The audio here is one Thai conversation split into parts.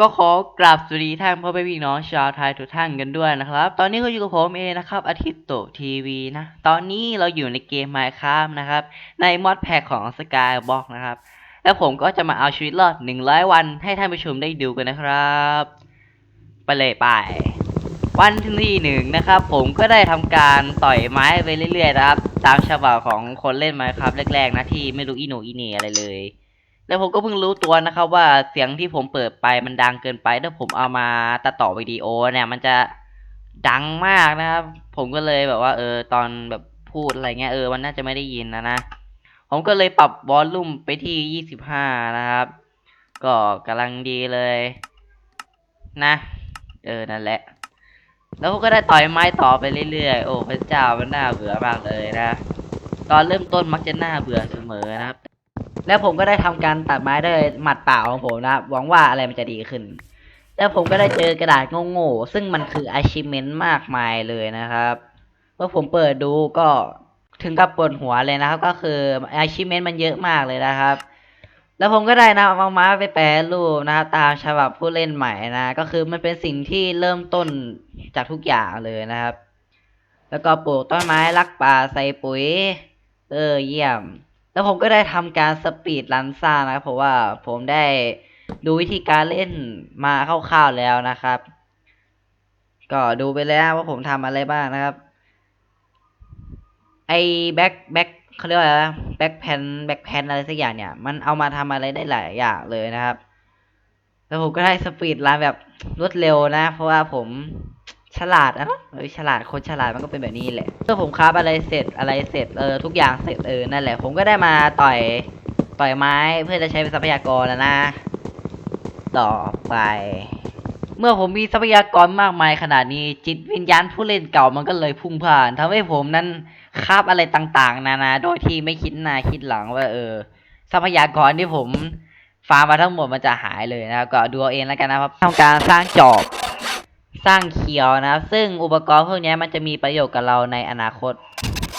ก็ขอกราบสวัสดีท่านพ่อแม่พี่น้องชาวไทยทุกท่านกันด้วยนะครับ ตอนนี้ก็อยู่กับผมเองนะครับ อาทิตย์โตทีวีนะ ตอนนี้เราอยู่ในเกม Minecraft นะครับ ในมอดแพ็กของ Skyblock นะครับ แล้วผมก็จะมาเอาชีวิตรอด 100 วันให้ท่านผู้ชมได้ดูกันนะครับ ไปเลยไป วันที่หนึ่งนะครับ ผมก็ได้ทำการต่อยไม้ไปเรื่อยๆนะครับ ตามฉบับของคนเล่น Minecraft แรกๆนะที่ไม่รู้อีโนอีเนอะไรเลย แล้วผมก็เพิ่งรู้ตัวนะครับว่าเสียงที่ผมเปิดไปมันดังเกินไป ถ้าผมเอามาตัดต่อวิดีโอเนี่ย มันจะดังมากนะครับ ผมก็เลยแบบว่า เออ ตอนแบบพูดอะไรเงี้ยเออมันน่าจะไม่ได้ยินนะนะ ผมก็เลยปรับวอลลุ่มไปที่ยี่สิบห้านะครับ ก็กำลังดีเลย นะ เออ นั่นแหละ แล้วผมก็ได้ต่อยไม้ต่อไปเรื่อยๆ โอ้พระเจ้ามันน่าเบื่อมากเลยนะ ตอนเริ่มต้นมักจะน่าเบื่อเสมอนะครับ แล้วผมก็ได้ทำการตัดไม้ด้วยหมัดเปล่าของผมนะครับหวังว่าอะไรมันจะดีขึ้น แล้วผมก็ได้เจอกระดาษโง่ๆซึ่งมันคือ achievement มากมายเลยนะครับเมื่อผมเปิดดูก็ถึงกับปวดหัวเลยนะครับ ก็คือ achievement มันเยอะมากเลยนะครับ แล้วผมก็ได้นำเอาไม้ไปแปรรูปนะครับตามฉบับผู้เล่นใหม่นะ ก็คือมันเป็นสิ่งที่เริ่มต้นจากทุกอย่างเลยนะครับ แล้วก็ปลูกต้นไม้รักป่าใส่ปุ๋ย เออเยี่ยม แล้วผมก็ได้ทำการสปีดรันซ่านะครับเพราะว่าผมได้ดูวิธีการเล่นมาคร่าวๆแล้วนะครับ ก็ดูไปแล้วว่าผมทำอะไรบ้างนะครับ ไอ้แบ็คแบ็คเขาเรียกว่าอะไรแบ็คแพนแบ็คแพนอะไรสักอย่างเนี่ย มันเอามาทำอะไรได้หลายอย่างเลยนะครับ แล้วผมก็ได้สปีดรันแบบรวดเร็วนะ เพราะว่าผม ฉลาดอะเนาะเออฉลาดคนฉลาดมันก็เป็นแบบนี้แหละเมื่อผมคราฟอะไรเสร็จอะไรเสร็จเออทุกอย่างเสร็จเออนั่นแหละ ผมก็ได้มาต่อยต่อยไม้เพื่อจะใช้เป็นทรัพยากรแล้วนะ ต่อไป เมื่อผมมีทรัพยากรมากมายขนาดนี้ จิตวิญญาณผู้เล่นเก่ามันก็เลยพุ่งผ่านทำให้ผมนั้นคาบอะไรต่างๆ นานาโดยที่ไม่คิดหน้าคิดหลังว่า เออ ทรัพยากรที่ผมฟาร์มมาทั้งหมดมันจะหายเลยนะครับก็ดูเอาเองแล้วกันนะครับทำการสร้างจอบ สร้างเคียวนะครับซึ่งอุปกรณ์พวกนี้มันจะมีประโยชน์กับเราในอนาคต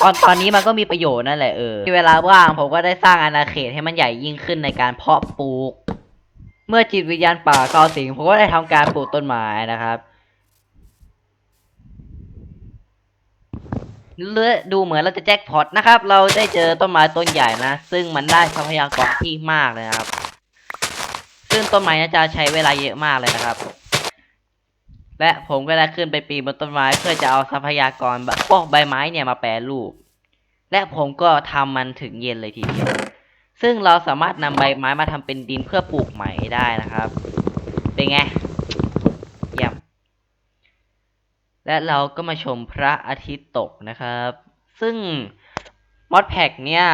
ตอนตอนนี้มันก็มีประโยชน์นั่นแหละเออที่เวลาว่างผมก็ได้สร้างอาณาเขตให้มันใหญ่ยิ่งขึ้นในการเพาะปลูก เมื่อจิตวิญญาณป่าเข้าสิงผมก็ได้ทำการปลูกต้นไม้นะครับเลือดูเหมือนเราจะแจ็คพอตนะครับ เราได้เจอต้นไม้ต้นใหญ่นะ ซึ่งมันได้ทรัพยากรที่มากเลยนะครับ ซึ่งต้นไม้น่าจะใช้เวลาเยอะมากเลยนะครับ และผมก็ได้ขึ้นไปปีนบนต้นไม้เพื่อจะเอาทรัพยากรแบบพวกใบไม้เนี่ยมาแปรรูป และผมก็ทำมันถึงเย็นเลยทีเดียว ซึ่งเราสามารถนำใบไม้มาทำเป็นดินเพื่อปลูกใหม่ได้นะครับ เป็นไงเยี่ยมและเราก็มาชมพระอาทิตย์ตกนะครับ ซึ่งมอดแพกเนี่ย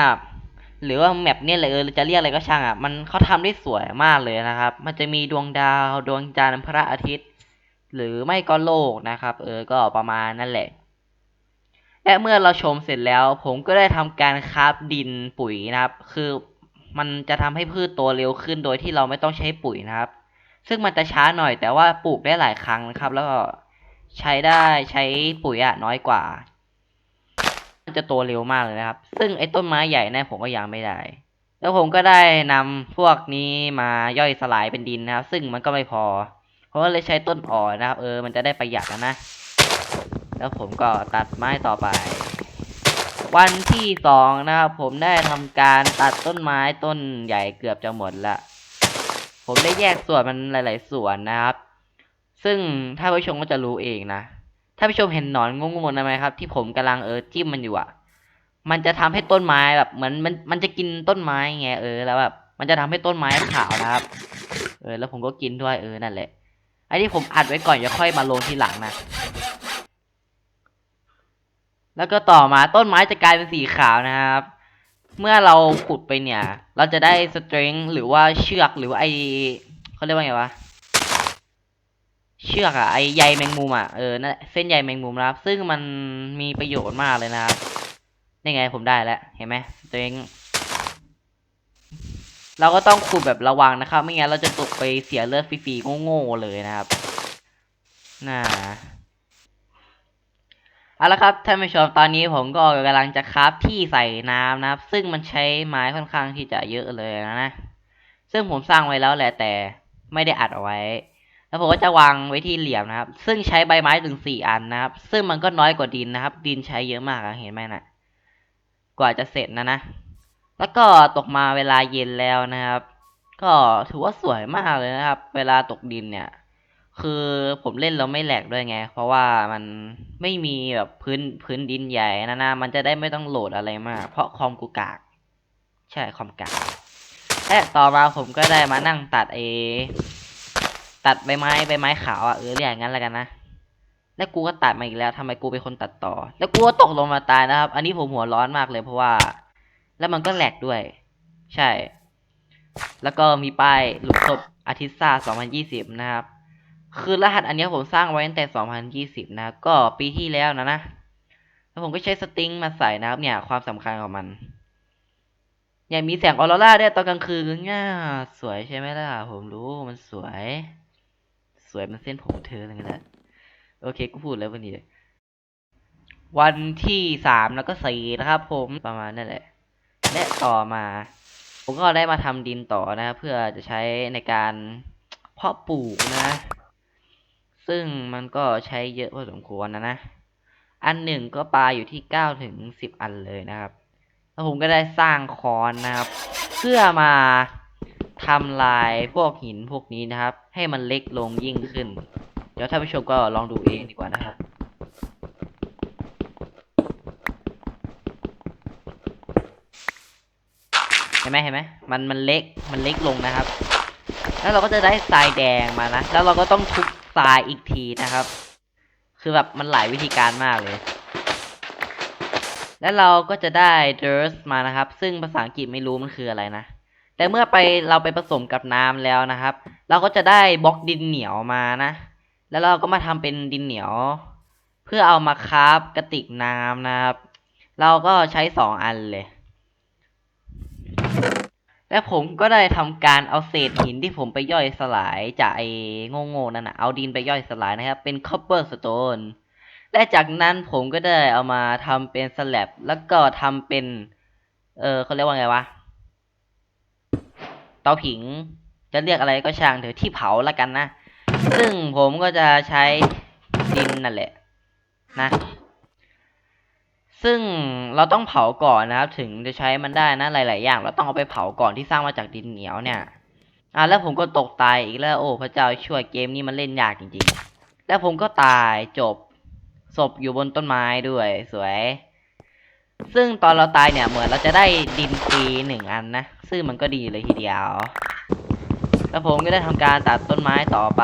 หรือว่าแมปเนี่ยเลยจะเรียกอะไรก็ช่างอะ มันเขาทำได้สวยมากเลยนะครับ มันจะมีดวงดาวดวงจันทร์พระอาทิตย์ หรือไม่ก็โลกนะครับ เออ ก็ประมาณนั่นแหละ และเมื่อเราชมเสร็จแล้ว ผมก็ได้ทำการคราฟดินปุ๋ยนะครับ คือมันจะทำให้พืชโตเร็วขึ้นโดยที่เราไม่ต้องใช้ปุ๋ยนะครับ ซึ่งมันจะช้าหน่อยแต่ว่าปลูกได้หลายครั้งนะครับ แล้วก็ใช้ได้ใช้ปุ๋ยอะน้อยกว่า มันจะโตเร็วมากเลยนะครับ ซึ่งไอ้ต้นไม้ใหญ่เนะผมก็ยังไม่ได้ แล้วผมก็ได้นำพวกนี้มาย่อยสลายเป็นดินนะครับ ซึ่งมันก็ไม่พอ ผมก็เลยใช้ต้นอ่อนนะครับ เออมันจะได้ประหยัดนะนะแล้วผมก็ตัดไม้ต่อไป วันที่สองนะครับผมได้ทำการตัดต้นไม้ต้นใหญ่เกือบจะหมดละผมได้แยกส่วนมันหลาย ๆ ส่วนนะครับ ซึ่งถ้าผู้ชมก็จะรู้เองนะถ้าผู้ชมเห็นหนอนงงๆนะไหมครับ ที่ผมกำลังเออจิ้มมันอยู่อะมันจะทำให้ต้นไม้แบบเหมือนมันมันจะกินต้นไม้ไงเออแล้วแบบมันจะทำให้ต้นไม้ขาวนะครับ เออแล้วผมก็กินด้วยเออนั่นแหละ ไอ้ที่ผมอัดไว้ก่อนจะค่อยมาลงทีหลังนะ แล้วก็ต่อมาต้นไม้จะกลายเป็นสีขาวนะครับ เมื่อเราขุดไปเนี่ย เราจะได้สตริงหรือว่าเชือกหรือว่าไอเขาเรียกว่าไงวะ เชือกอะไอใยแมงมุมอะเออนั่นเส้นใยแมงมุมนะครับ ซึ่งมันมีประโยชน์มากเลยนะครับนี่ไงผมได้แล้ว เห็นไหมสตริง เราก็ต้องขุดแบบระวังนะครับ ไม่งั้นเราจะตกไปเสียเลือดฟรีๆโง่ๆเลยนะครับน่าเอาละครับท่านผู้ชมตอนนี้ผมก็กำลังจะคราฟที่ใส่น้ำนะครับ ซึ่งมันใช้ไม้ค่อนข้างที่จะเยอะเลยนะนะซึ่งผมสร้างไว้แล้วแหละแต่ไม่ได้อัดเอาไว้ แล้วผมก็จะวางไว้ที่เหลี่ยมนะครับ ซึ่งใช้ใบไม้ถึงสี่อันนะครับ ซึ่งมันก็น้อยกว่าดินนะครับ ดินใช้เยอะมากเห็นไหมนะกว่าจะเสร็จนะนะ แล้วก็ตกมาเวลาเย็นแล้วนะครับ ก็ถือว่าสวยมากเลยนะครับ เวลาตกดินเนี่ย คือผมเล่นแล้วไม่แหลกด้วยไง เพราะว่ามันไม่มีแบบพื้นพื้นดินใหญ่นะนะมันจะได้ไม่ต้องโหลดอะไรมาก เพราะคอมกูกาก ใช่คอมกากและต่อมาผมก็ได้มานั่งตัดเอ ตัดใบไม้ใบไม้ขาวอะเออเรียกอย่างนั้นแล้วกันนะแล้วกูก็ตัดมาอีกแล้วทำไมกูเป็นคนตัดต่อ แล้วกูก็ตกลงมาตายนะครับ อันนี้ผมหัวร้อนมากเลยเพราะว่า แล้วมันก็แหลกด้วย ใช่ แล้วก็มีป้ายหลุมศพอาทิตย์ซ่า 2020 นะครับ คือรหัสอันนี้ผมสร้างไว้ตั้งแต่ 2020 นะ ก็ปีที่แล้วนะนะ แล้วผมก็ใช้สตริงมาใส่นะครับ เนี่ย ความสำคัญของมันอย่างมีแสงออโรราด้วยตอนกลางคืนง่าสวยใช่ไหมล่ะ ผมรู้มันสวย สวยมันเส้นผมเธออะไรเลยนะโอเคกูพูดแล้ววันนี้ วันที่สามแล้วก็สี่นะครับผมประมาณนั่นแหละ และต่อมา ผมก็ได้มาทำดินต่อนะ เพื่อจะใช้ในการเพาะปลูกนะ ซึ่งมันก็ใช้เยอะพอสมควรนะนะ อันหนึ่งก็ปลาอยู่ที่เก้าถึงสิบอันเลยนะครับ แล้วผมก็ได้สร้างคอนนะครับ เพื่อมาทำลายพวกหินพวกนี้นะครับ ให้มันเล็กลงยิ่งขึ้น เดี๋ยวท่านผู้ชมก็ลองดูเองดีกว่านะครับ เห็นไหมเห็นไหมมันมันเล็กมันเล็กลงนะครับ แล้วเราก็จะได้ทรายแดงมานะแล้วเราก็ต้องทุบทรายอีกทีนะครับ คือแบบมันหลายวิธีการมากเลย แล้วเราก็จะได้ dirt มานะครับ ซึ่งภาษาอังกฤษไม่รู้มันคืออะไรนะแต่เมื่อไปเราไปผสมกับน้ำแล้วนะครับ เราก็จะได้บล็อกดินเหนียวมานะ แล้วเราก็มาทำเป็นดินเหนียว เพื่อเอามาคราฟกระติกน้ำนะครับ เราก็ใช้สองอันเลย และผมก็ได้ทำการเอาเศษหินที่ผมไปย่อยสลายจากไอ้โง่ๆนั่นนะเอาดินไปย่อยสลายนะครับ เป็น copper stone และจากนั้นผมก็ได้เอามาทำเป็นสแลบแล้วก็ทำเป็น เออเขาเรียกว่าไงวะเตาผิง จะเรียกอะไรก็ช่างเถอะที่เผาละกันนะ ซึ่งผมก็จะใช้ดินนั่นแหละ นะ ซึ่งเราต้องเผาก่อนนะครับ ถึงจะใช้มันได้นะหลาย ๆ อย่าง เราต้องเอาไปเผาก่อนที่สร้างมาจากดินเหนียวเนี่ยอะแล้วผมก็ตกตายอีกแล้ว โอ้พระเจ้าช่วยเกมนี้มันเล่นยากจริง ๆ แล้วผมก็ตายจบศพอยู่บนต้นไม้ด้วยสวย ซึ่งตอนเราตายเนี่ยเหมือนเราจะได้ดินฟรีหนึ่งอันนะซึ่งมันก็ดีเลยทีเดียว แล้วผมก็ได้ทำการตัดต้นไม้ต่อไป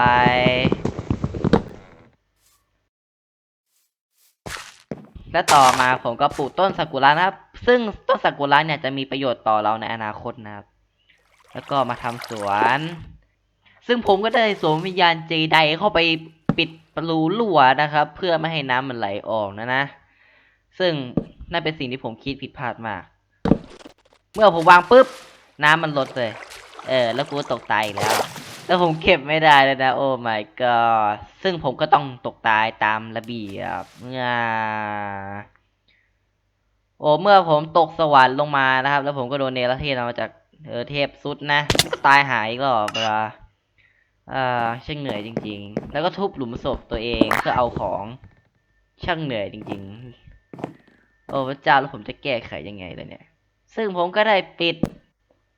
และต่อมาผมก็ปลูกต้นซากุระนะครับ ซึ่งต้นซากุระเนี่ยจะมีประโยชน์ต่อเราในอนาคตนะครับ แล้วก็มาทำสวน ซึ่งผมก็ได้สวมวิญญาณเจไดเข้าไปปิดประตูรั่วนะครับ เพื่อไม่ให้น้ำมันไหลออกนะนะ ซึ่งนั่นเป็นสิ่งที่ผมคิดผิดพลาดมาก เมื่อผมวางปุ๊บ น้ำมันลดเลย เออ แล้วกูตกตายแล้ว แล้วผมเก็บไม่ได้เลยนะ โอ้ my god ซึ่งผมก็ต้องตกตายตามระเบียบเมื่อโอ้เมื่อผมตกสวรรค์ลงมานะครับ แล้วผมก็โดนเนรเทศมาจากเออเทพสุดนะ ตายหายก็เวลาอ่าช่างเหนื่อยจริง ๆ แล้วก็ทุบหลุมศพตัวเองเพื่อเอาของช่างเหนื่อยจริง ๆ โอ้พระเจ้าแล้วผมจะแก้ไขยังไงเลยเนี่ย ซึ่งผมก็ได้ปิด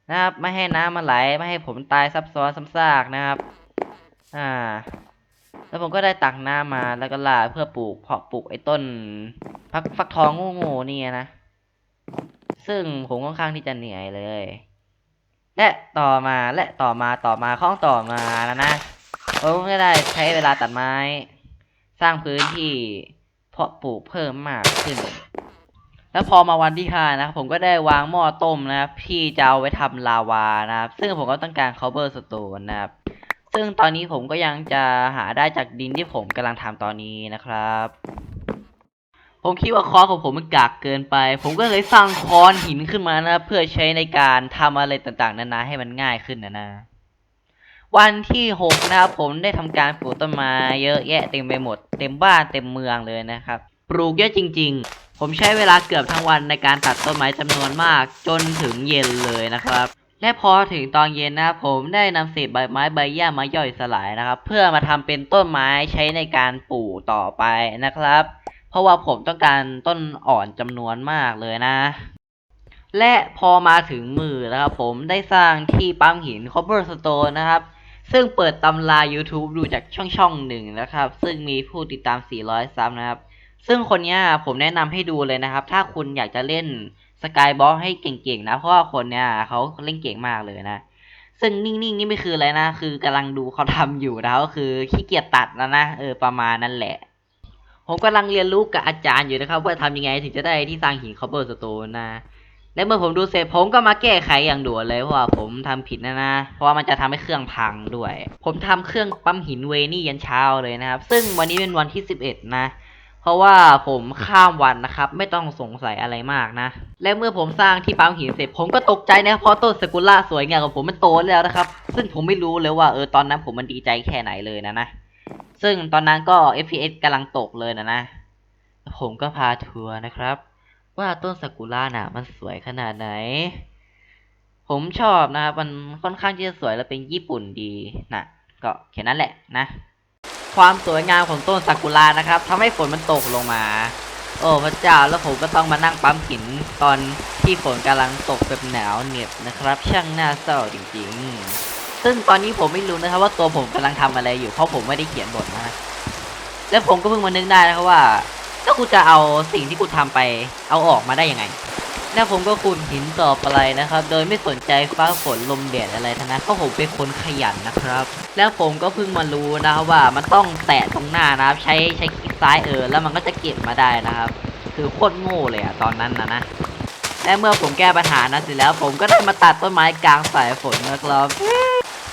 นะครับ ไม่ให้น้ำมันไหลไม่ให้ผมตายซับซ้อนซ้ำซากนะครับ อ่า แล้วผมก็ได้ตักน้ำมาแล้วก็ลาเพื่อปลูกเพาะปลูกไอ้ต้นฟักฟักทองโง่ๆนี่นะซึ่งผมค่อนข้างที่จะเหนื่อยเลย และต่อมาและต่อมาต่อมาข้องต่อมาแล้วนะผมก็ได้ใช้เวลาตัดไม้ สร้างพื้นที่เพาะปลูกเพิ่มมากขึ้น แล้วพอมาวันที่ห้านะครับผมก็ได้วางหม้อต้มนะครับที่จะเอาไว้ทำลาวานะครับ ซึ่งผมก็ต้องการ cover stone นะครับ ซึ่งตอนนี้ผมก็ยังจะหาได้จากดินที่ผมกำลังทำตอนนี้นะครับ ผมคิดว่าคอของผมมันกากเกินไป ผมก็เลยสร้างคอนหินขึ้นมานะเพื่อใช้ในการทำอะไรต่างๆ นานาให้มันง่ายขึ้นนะนะวันที่หกนะครับผมได้ทำการปลูกต้นไม้เยอะแยะเต็มไปหมด เต็มบ้านเต็มเมืองเลยนะครับ ปลูกเยอะจริง ๆ ผมใช้เวลาเกือบทั้งวันในการตัดต้นไม้จำนวนมากจนถึงเย็นเลยนะครับ และพอถึงตอนเย็นนะครับผมได้นำเศษใบไม้ใบหญ้ามาย่อยสลายนะครับ เพื่อมาทำเป็นต้นไม้ใช้ในการปลูกต่อไปนะครับ เพราะว่าผมต้องการต้นอ่อนจำนวนมากเลยนะ และพอมาถึงมือนะครับ ผมได้สร้างที่ปั๊มหิน cobblestone นะครับซึ่งเปิดตำรา YouTube ดูจากช่องช่องหนึ่งนะครับ ซึ่งมีผู้ติดตาม 400 ซับนะครับ ซึ่งคนนี้ผมแนะนำให้ดูเลยนะครับ ถ้าคุณอยากจะเล่นสกายบอลให้เก่งๆนะ เพราะว่าคนเนี้ยเขาเล่นเก่งมากเลยนะ ซึ่งนิ่งๆนี่ไม่คืออะไรนะ คือกำลังดูเขาทำอยู่นะก็คือขี้เกียจตัดนะนะ เออประมาณนั่นแหละ ผมกำลังเรียนรู้กับอาจารย์อยู่นะครับ ว่าทำยังไงถึงจะได้ที่สร้างหินคอเ e อร์สโตนนะและเมื่อผมดูเสร็จผมก็มาแก้ไขอย่างด่วนเลยเพราะว่าผมทำผิดนะนะ เพราะว่ามันจะทำให้เครื่องพังด้วย ผมทำเครื่องปั๊มหินเวนี่ยันเช้าเลยนะครับ ซึ่งวันนี้เป็นวันที่ 11 นะ ราะว่าผมข้ามวันนะครับ ไม่ต้องสงสัยอะไรมากนะ และเมื่อผมสร้างที่ปั๊มหินเสร็จ ผมก็ตกใจนะเพราะต้นสกุล่าสวยงามของผมมันโตแล้วนะครับ ซึ่งผมไม่รู้เลยว่าเออตอนนั้นผมมันดีใจแค่ไหนเลยนะนะซึ่งตอนนั้นก็ FPS กำลังตกเลยนะนะผมก็พาทัวร์นะครับ ว่าต้นซากุระน่ะ มันสวยขนาดไหน ผมชอบนะครับมันค่อนข้างที่จะสวยและเป็นญี่ปุ่นดีนะก็แค่นั้นแหละนะ ความสวยงามของต้นซากุระนะครับทำให้ฝนมันตกลงมา โอ้พระเจ้าแล้วผมก็ต้องมานั่งปั๊มหินตอนที่ฝนกำลังตกแบบหนาวเหน็บนะครับ ช่างน่าเศร้าจริงๆ ซึ่งตอนนี้ผมไม่รู้นะครับว่าตัวผมกำลังทำอะไรอยู่เพราะผมไม่ได้เขียนบทนะแล้วผมก็เพิ่งมานึกได้นะครับว่าก็กูจะเอาสิ่งที่กูทำไปเอาออกมาได้ยังไง แล้วผมก็ขุดหินต่อไปนะครับ โดยไม่สนใจฟ้าฝนลมแดดอะไรทั้งนั้นเพราะผมเป็นคนขยันนะครับ แล้วผมก็เพิ่งมารู้นะครับว่ามันต้องแตะตรงหน้านะครับใช้ใช้คลิกซ้ายเออ แล้วมันก็จะเก็บมาได้นะครับ คือโคตรโง่เลยอะตอนนั้นนะนะและเมื่อผมแก้ปัญหานั้นเสร็จแล้ว ผมก็ได้มาตัดต้นไม้กลางสายฝนนะครับ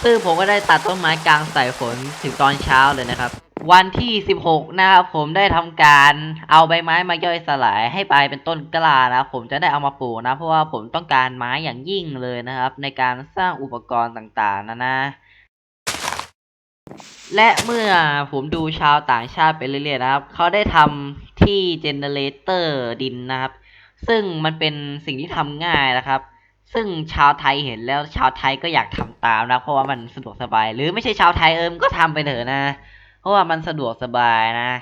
ซึ่งผมก็ได้ตัดต้นไม้กลางสายฝนถึงตอนเช้าเลยนะครับ วันที่ 16 นะครับผมได้ทำการเอาใบไม้มาย่อยสลายให้ไปเป็นต้นกล้านะผมจะได้เอามาปลูกนะ เพราะว่าผมต้องการไม้อย่างยิ่งเลยนะครับ ในการสร้างอุปกรณ์ต่างๆนะนะและเมื่อผมดูชาวต่างชาติไปเรื่อยๆนะครับ เขาได้ทำที่เจเนเรเตอร์ดินนะครับ ซึ่งมันเป็นสิ่งที่ทำง่ายนะครับ ซึ่งชาวไทยเห็นแล้วชาวไทยก็อยากทำตามนะ เพราะว่ามันสะดวกสบาย หรือไม่ใช่ชาวไทยเอิมก็ทำไปเถอะนะ เพราะว่ามันสะดวกสบายนะ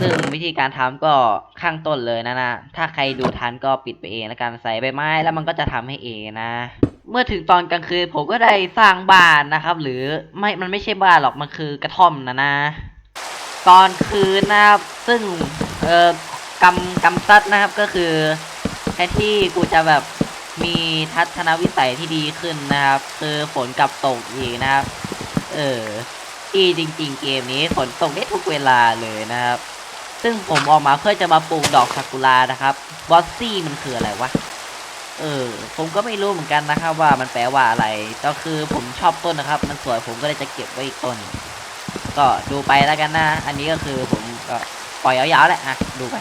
ซึ่งวิธีการทำก็ข้างต้นเลยนะนะ ถ้าใครดูทันก็ปิดไปเองแล้วกันใส่ใบไม้แล้วมันก็จะทำให้เองนะ เมื่อถึงตอนกลางคืนผมก็ได้สร้างบ้านนะครับ หรือไม่ มันไม่ใช่บ้านหรอก มันคือกระท่อมนะนะ ตอนคืนนะครับ ซึ่งเอ่อกำกำซัดนะครับก็คือแทนที่กูจะแบบมีทัศนวิสัยที่ดีขึ้นนะครับ คือฝนกลับตกอีกนะครับ เออ ดีจริง ๆ เกมนี้ฝนตกได้ทุกเวลาเลยนะครับ ซึ่งผมออกมาเพื่อจะมาปลูกดอกซากุระนะครับบอสซี่มันคืออะไรวะ เออ ผมก็ไม่รู้เหมือนกันนะครับว่ามันแปลว่าอะไร ก็คือผมชอบต้นนะครับ มันสวยผมก็เลยจะเก็บไว้อีกต้น ก็ดูไปแล้วกันนะ อันนี้ก็คือผมก็ปล่อยยาวๆแหละอะดูไป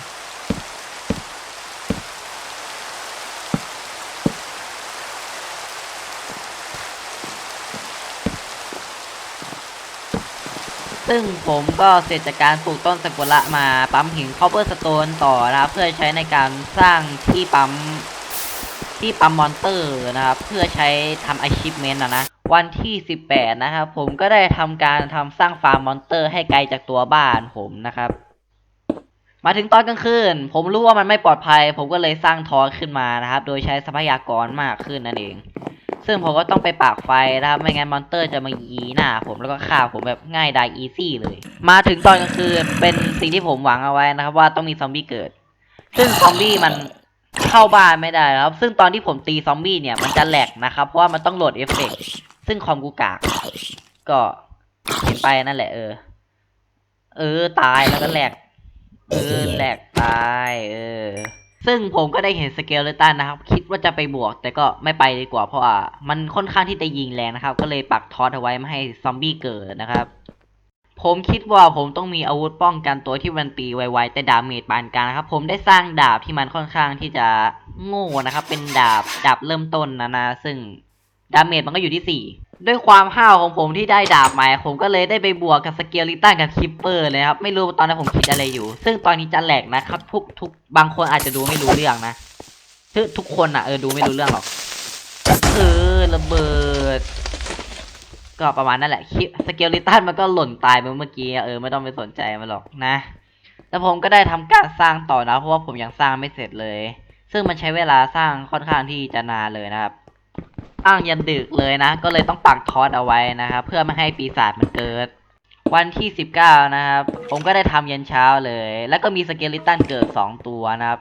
ซึ่งผมก็เสร็จจากการปลูกต้นสกุระมาปั๊มหินคอ b เ e อร์สโตนต่อนะครับ เพื่อใช้ในการสร้างที่ปั๊มที่ปั๊มมอนเตอร์นะครับ เพื่อใช้ทำ achievement นะนะวันที่ 18 นะครับ ผมก็ได้ทำการทำสร้างฟาร์มมอนเตอร์ให้ไกลจากตัวบ้านผมนะครับ มาถึงตอนกลางคืน ผมรู้ว่ามันไม่ปลอดภัย ผมก็เลยสร้างทอขึ้นมานะครับ โดยใช้ทรัพยากรมากขึ้นนั่นเอง ซึ่งผมก็ต้องไปปากไฟนะครับ ไม่งั้นมอนเตอร์จะมายีหน้าผมแล้วก็ฆ่าผมแบบง่ายดายอีซี่เลย มาถึงตอนกลางคืนเป็นสิ่งที่ผมหวังเอาไว้นะครับ ว่าต้องมีซอมบี้เกิด ซึ่งซอมบี้มันเข้าบ้านไม่ได้ครับ ซึ่งตอนที่ผมตีซอมบี้เนี่ยมันจะแหลกนะครับ เพราะว่ามันต้องโหลดเอฟเฟกต์ซึ่งคอมกูกาก ก็เห็นไปนั่นแหละเออ เออตายแล้วก็แหลก เออแหลกตาย เออ ซึ่งผมก็ได้เห็นสเกลเลตันนะครับ คิดว่าจะไปบวก แต่ก็ไม่ไปดีกว่าเพราะว่ามันค่อนข้างที่จะยิงแรงนะครับ ก็เลยปักทอสเอาไว้ไม่ให้ซอมบี้เกิดนะครับ ผมคิดว่าผมต้องมีอาวุธป้องกันตัวที่มันตีไวๆแต่ดาเมจปานกลางนะครับ ผมได้สร้างดาบที่มันค่อนข้างที่จะโง่นะครับ เป็นดาบดาบเริ่มต้นนะนะซึ่งดาเมจมันก็อยู่ที่สี่ ด้วยความห้าวของผมที่ได้ดาบมาผมก็เลยได้ไปบวกกับสเกลลิตันกับคิปเปอร์เลยครับ ไม่รู้ตอนนั้นผมคิดอะไรอยู่ ซึ่งตอนนี้จะแหลกนะครับ ทุกทุกบางคนอาจจะดูไม่รู้เรื่องนะทุกทุกคนอะเออดูไม่รู้เรื่องหรอกเออระเบิด ก็ประมาณนั่นแหละคิสเกลิตันมันก็หล่นตายไปเมื่อกี้เออไม่ต้องไปสนใจมันหรอกนะ แล้วผมก็ได้ทำการสร้างต่อนะเพราะว่าผมยังสร้างไม่เสร็จเลย ซึ่งมันใช้เวลาสร้างค่อนข้างที่จะนานเลยนะครับ สร้างยันดึกเลยนะ ก็เลยต้องปักทอสเอาไว้นะครับ เพื่อไม่ให้ปีศาจมันเกิด วันที่สิบเก้านะครับ ผมก็ได้ทำยันเช้าเลย แล้วก็มีสเกลิตันเกิดสองตัวนะครับ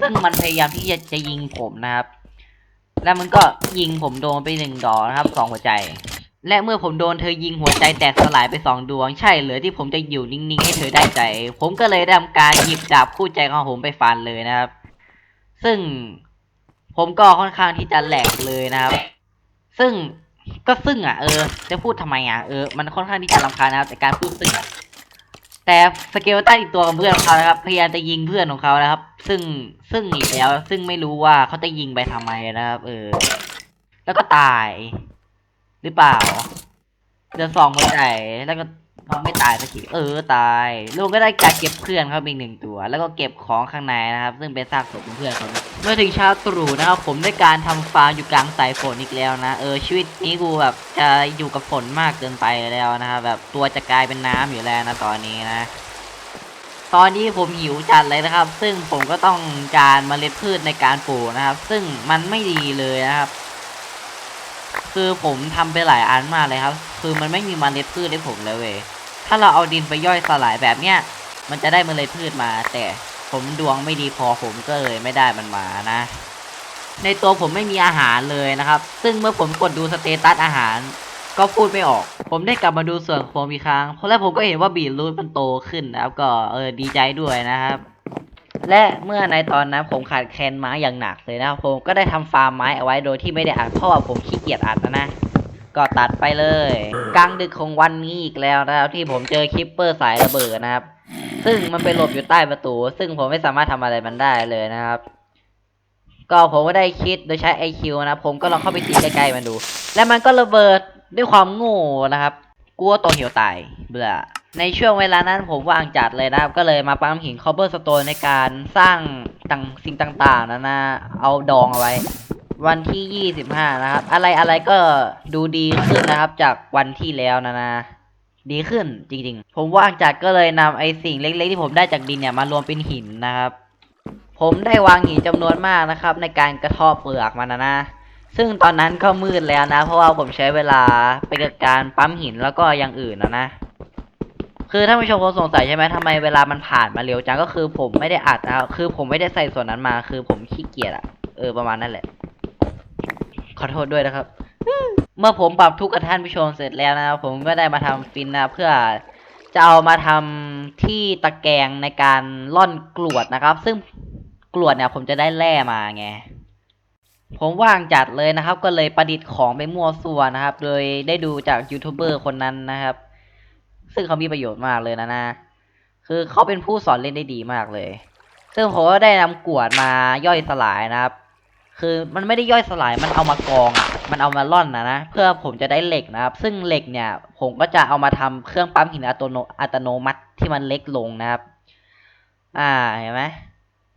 ซึ่งมันพยายามที่จะจะยิงผมนะครับ แล้วมันก็ยิงผมโดนไปหนึ่งดอกนะครับสองหัวใจ และเมื่อผมโดนเธอยิงหัวใจแตกสลายไปสองดวง ใช่เหรือที่ผมจะอยู่นิ่งๆให้เธอได้ใจ ผมก็เลยได้ทำการหยิบดาบคู่ใจของผมไปฟันเลยนะครับ ซึ่ง ผมก็ค่อนข้างที่จะแหลกเลยนะครับ ซึ่งก็ซึ่งอะเออ จะพูดทำไมอะเออมันค่อนข้างที่จะรำคาญนะครับแต่การพูดซึ่งอะแต่สเกลตันอีกตัวกับเพื่อนของเขานะครับ พยายามจะยิงเพื่อนของเขานะครับ ซึ่งซึ่งอีกแล้ว ซึ่งไม่รู้ว่าเขาจะยิงไปทำไมนะครับ เออ แล้วก็ตาย หรือเปล่าเดือนสองหัวใจแล้วก็ เขาไม่ตายสักทีเออตายลุงก็ได้การเก็บเพื่อนเขาอีกหนึ่งตัว แล้วก็เก็บของข้างในนะครับ ซึ่งเป็นซากศพเพื่อนเขาเมื่อถึงเช้าตรู่นะครับผมได้การทำฟาร์มอยู่กลางสายฝนอีกแล้วนะเออชีวิตนี้กูแบบจะอยู่กับฝนมากเกินไปแล้วนะครับแบบตัวจะกลายเป็นน้ำอยู่แล้วนะตอนนี้นะตอนนี้ผมหิวจัดเลยนะครับ ซึ่งผมก็ต้องการเมล็ดพืชในการปลูกนะครับ ซึ่งมันไม่ดีเลยนะครับ คือผมทำไปหลายอันมากเลยครับ คือมันไม่มีมเมล็ดพืชให้ผมเลยเว้ยถ้าเราเอาดินไปย่อยสลายแบบเนี้ยมันจะได้เมล็ดพืชมา แต่ผมดวงไม่ดีพอผมก็เลยไม่ได้มันมานะ ในตัวผมไม่มีอาหารเลยนะครับ ซึ่งเมื่อผมกดดูสเตตัสอาหาร ก็พูดไม่ออก ผมได้กลับมาดูส่วนของผมอีกครั้งเพราะแล้วผมก็เห็นว่าบีทรูทมันโตขึ้นนะครับ ก็เออดีใจด้วยนะครับและเมื่อในตอนนั้นผมขาดแคลนไม้อย่างหนักเลยนะผมก็ได้ทำฟาร์มไม้เอาไว้โดยที่ไม่ได้อัดเพราะว่าผมขี้เกียจอัดนะนะ ก็ตัดไปเลย กลางดึกของวันนี้อีกแล้วนะครับ ที่ผมเจอคิปเปอร์สายระเบิดนะครับ ซึ่งมันไปหลบอยู่ใต้ประตู ซึ่งผมไม่สามารถทำอะไรมันได้เลยนะครับ ก็ผมก็ได้คิดโดยใช้ IQ นะผมก็ลองเข้าไปตีใกล้ๆมันดู และมันก็ระเบิดด้วยความโง่นะครับกลัวตัวเหี่ยวตายเบื่อในช่วงเวลานั้นผมว่างจัดเลยนะครับ ก็เลยมาปั๊มหินคอเบอร์สโตนในการสร้างต่างสิ่งต่างๆนะนะเอาดองเอาไว้ วันที่25นะครับ อะไรอะไรก็ดูดีขึ้นนะครับ จากวันที่แล้วนะนะดีขึ้นจริงๆ ผมว่างจัดก็เลยนำไอ้สิ่งเล็กๆ ที่ผมได้จากดินเนี่ยมารวมเป็นหินนะครับ ผมได้วางหินจำนวนมากนะครับ ในการกระทาะเปลือกมันนะนะ ซึ่งตอนนั้นก็มืดแล้วนะ เพราะว่าผมใช้เวลาไปกับการปั๊มหินแล้วก็อย่างอื่นนะนะ คือท่านผู้ชมคงสงสัยใช่ไหมทำไมเวลามันผ่านมาเร็วจังก็คือผมไม่ได้อัดนะคือผมไม่ได้ใส่ส่วนนั้นมา คือผมขี้เกียจอะเออประมาณนั่นแหละ ขอโทษด้วยนะครับ เมื่อผมปรับทุกข์กับท่านผู้ชมเสร็จแล้วนะครับผมก็ได้มาทำฟินนะเพื่อจะเอามาทำที่ตะแกรงในการล่อนกรวดนะครับ ซึ่งกรวดเนี่ยผมจะได้แร่มาไงผมว่างจัดเลยนะครับ ก็เลยประดิษฐ์ของไปมั่วซั่วนะครับ โดยได้ดูจากยูทูบเบอร์คนนั้นนะครับ ซึ่งเขามีประโยชน์มากเลยนะนะ คือเขาเป็นผู้สอนเล่นได้ดีมากเลย ซึ่งผมก็ได้นำกรวดมาย่อยสลายนะครับ คือมันไม่ได้ย่อยสลายมันเอามากองอะมันเอามาล่อนนะนะเพื่อผมจะได้เหล็กนะครับ ซึ่งเหล็กเนี่ย ผมก็จะเอามาทำเครื่องปั๊มหินอัตโนอัตโนมัติที่มันเล็กลงนะครับ อ่าเห็นไหม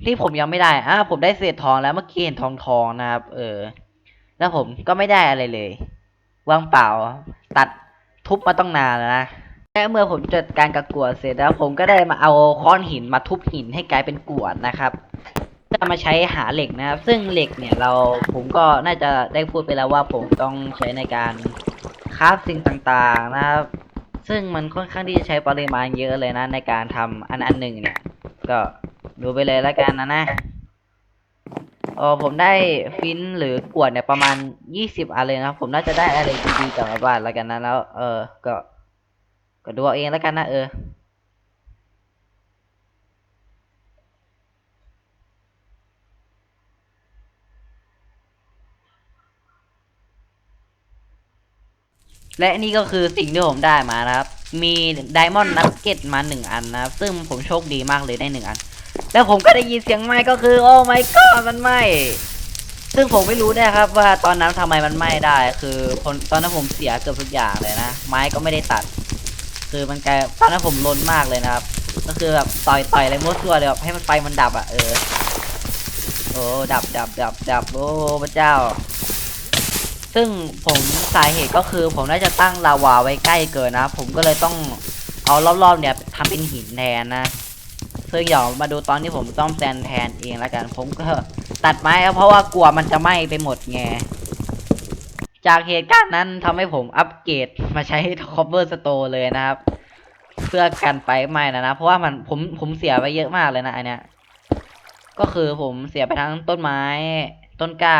ที่ผมยังไม่ได้อ่าผมได้เศษทองแล้วเมื่อกี้เห็นทองทองนะครับ เออ แล้วผมก็ไม่ได้อะไรเลยว่างเปล่า ตัดทุบมาต้องนานแล้วนะและเมื่อผมจัดการกับกวดเสร็จแล้ว ผมก็ได้มาเอาค้อนหินมาทุบหินให้กลายเป็นกวดนะครับ จะมาใช้หาเหล็กนะครับ ซึ่งเหล็กเนี่ยเราผมก็น่าจะได้พูดไปแล้วว่าผมต้องใช้ในการคราฟสิ่งต่างๆนะครับ ซึ่งมันค่อนข้างที่จะใช้ปริมาณเยอะเลยนะ ในการทำอันอันหนึ่งเนี่ย ก็ดูไปเลยแล้วกันนะนะเออผมได้ฟินหรือกวดเนี่ยประมาณยี่สิบอันเลยนะผมน่าจะได้อะไรดีๆกลับมาบ้านแล้วกันนะแล้ว เออก็ ก็ดูเอาเองแล้วกันนะเออ และนี่ก็คือสิ่งที่ผมได้มานะครับ มีไดมอนด์นักเก็ตมาหนึ่งอันนะครับ ซึ่งผมโชคดีมากเลยได้หนึ่งอัน แล้วผมก็ได้ยินเสียงไหม้ก็คือ โอ้ my god มันไหม้ซึ่งผมไม่รู้นะครับว่าตอนนั้นทำไมมันไหม้ได้ คือตอนนั้นผมเสียเกือบทุกอย่างเลยนะ ไม้ก็ไม่ได้ตัด คือมันกลายตอนนั้นผมลนมากเลยนะครับ ก็คือแบบต่อยต่อยอะไรมั่วซั่วเลยแบบให้มันไฟมันดับอะเออ โอ้ดับดับดับดับโอ้พระเจ้า ซึ่งผมสาเหตุก็คือผมน่าจะตั้งลาวาไว้ใกล้เกินนะ ผมก็เลยต้องเอารอบๆเนี่ยทำเป็นหินแทนนะ ซึ่งเดี๋ยวมาดูตอนที่ผมซ่อมแซมแทนเองแล้วกัน ผมก็ตัดไม้เพราะว่ากลัวมันจะไหม้ไปหมดไง จากเหตุการณ์นั้นทำให้ผมอัปเกรดมาใช้ cover store เลยนะครับ เพื่อกันไฟไหม้นะนะ เพราะว่ามันผมผมเสียไปเยอะมากเลยนะอันเนี้ย ก็คือผมเสียไปทั้งต้นไม้ ต้นกล้า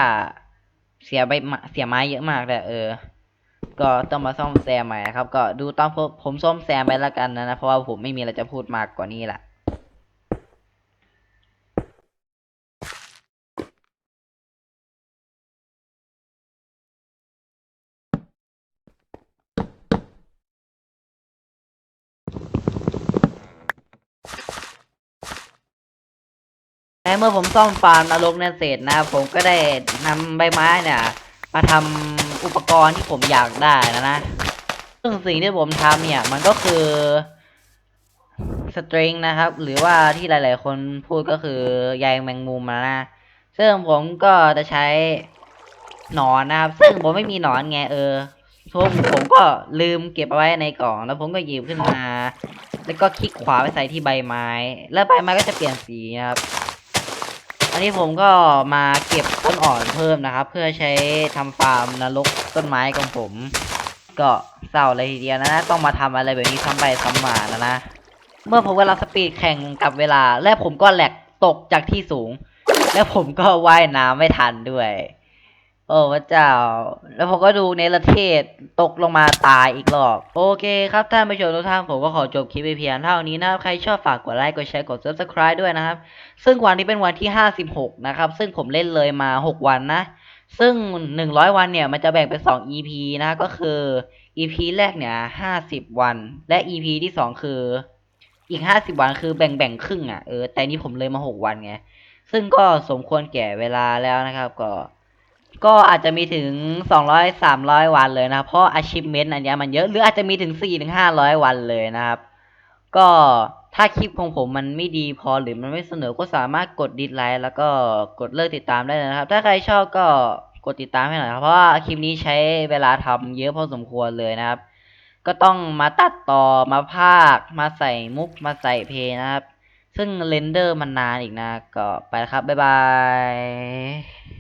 เสียใบไม้เสียไม้เยอะมากแต่เออ ก็ต้องมาซ่อมแซมใหม่นะครับ ก็ดูตอนผมผมซ่อมแซมไปแล้วกันนะนะเพราะว่าผมไม่มีอะไรจะพูดมากกว่านี้แหละ และเมื่อผมซ่อมฟาร์มนรกเนี่ยเสร็จนะผมก็ได้นำใบไม้เนี่ยมาทำอุปกรณ์ที่ผมอยากได้นะนะซึ่งสิ่งที่ผมทำเนี่ยมันก็คือสตริงนะครับ หรือว่าที่หลาย ๆ คนพูดก็คือใยแมงมุมนะนะซึ่งผมก็จะใช้หนอนนะครับ ซึ่งผมไม่มีหนอนไงเออผมผมก็ลืมเก็บเอาไว้ในกล่อง แล้วผมก็หยิบขึ้นมา แล้วก็คลิกขวาไปใส่ที่ใบไม้ แล้วใบไม้ก็จะเปลี่ยนสีนะครับ วันนี้ผมก็มาเก็บต้นอ่อนเพิ่มนะครับ เพื่อใช้ทำฟาร์มนรกต้นไม้ของผม ก็เศร้าเลยทีเดียวนะ ต้องมาทำอะไรแบบนี้ซ้ำไปซ้ำมานะนะ เมื่อผมกำลังสปีดแข่งกับเวลา และผมก็แหลกตกจากที่สูง และผมก็ว่ายน้ำไม่ทันด้วย โอ้พระเจ้า แล้วผมก็ดูเนรเทศตกลงมาตายอีกรอบ โอเคครับท่านผู้ชมทุกท่านผมก็ขอจบคลิปไปเพียงเท่านี้นะครับ ใครชอบฝากกดไลค์ กดแชร์ กด subscribe ด้วยนะครับ ซึ่งวันนี้เป็นวันที่ 56 นะครับ ซึ่งผมเล่นเลยมา 6 วันนะ ซึ่ง 100 วันเนี่ย มันจะแบ่งเป็น 2 EP นะ ก็คือ EP แรกเนี่ย 50 วัน และ EP ที่ 2 คือ อีก 50 วันคือแบ่งแบ่งครึ่งอะ เออ แต่นี่ผมเลยมา 6 วันไง ซึ่งก็สมควรแก่เวลาแล้วนะครับ ก็ ก็อาจจะมีถึง 200 300 วันเลยนะเพราะ achievement อันนี้มันเยอะหรืออาจจะมีถึง 4 ถึง 500 วันเลยนะครับ ก็ถ้าคลิปของผมมันไม่ดีพอหรือมันไม่เสนุกก็สามารถกดดิสไลค์แล้วก็กดเลิกติดตามได้นะครับ ถ้าใครชอบก็กดติดตามให้หน่อยครับเพราะว่าคลิปนี้ใช้เวลาทำเยอะพอสมควรเลยนะครับ ก็ต้องมาตัดต่อมาพากย์มาใส่มุกมาใส่เพลงนะครับ ซึ่งเรนเดอร์มันนานอีกนะ ก็ไปแล้วครับ บ๊ายบาย